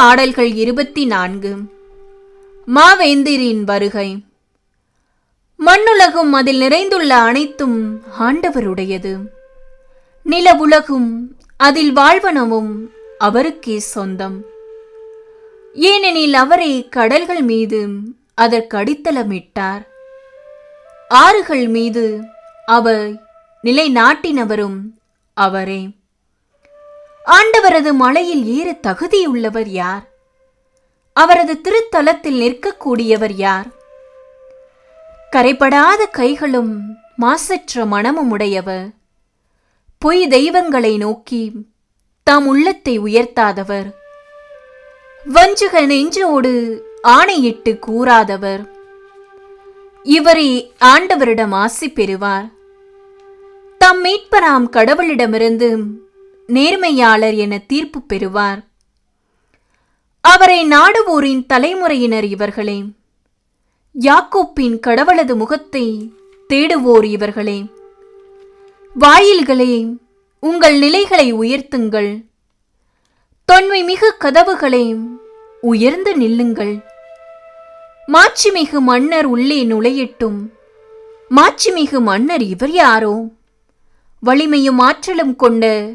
பாடல்கள் இருபத்தி நான்கு. மாவேந்திரின் வருகை. மண்ணுலகும் அதில் நிறைந்துள்ள அனைத்தும் ஆண்டவருடையது. நில உலகும் அதில் வாழ்வனவும் அவருக்கே சொந்தம். ஏனெனில் அவரே கடல்கள் மீது அதற்கு அடித்தளமிட்டார். ஆறுகள் மீது அவர் நிலைநாட்டினவரும் அவரே. ஆண்டவரது மலையில் ஏற தகுதியுள்ளவர் யார்? அவரது திருத்தலத்தில் நிற்கக்கூடியவர் யார்? கரைபடாத கைகளும் மாசற்ற மனமும் உடையவர் பொய் தெய்வங்களை நோக்கி தாம் உள்ளத்தை உயர்த்தாதவர். வஞ்சுக நெஞ்சோடு ஆணையிட்டு கூறாதவர். இவரே ஆண்டவரிடம் ஆசி பெறுவார். தம் மீட்பராம் கடவுளிடமிருந்து நேர்மையாளர் என தீர்ப்பு பெறுவார். அவரை நாடுவோரின் தலைமுறையினர் இவர்களே. யாக்கோப்பின் கடவுளது முகத்தை தேடுவோர் இவர்களே. வாயில்களே உங்கள் நிலைகளை உயர்த்துங்கள். தொன்மை மிகு கதவுகளே உயர்ந்து நில்லுங்கள். மாட்சிமிகு மன்னர் உள்ளே நுழையட்டும். மாட்சிமிகு மன்னர் இவர் யாரோ? வலிமையும் ஆற்றலும் கொண்ட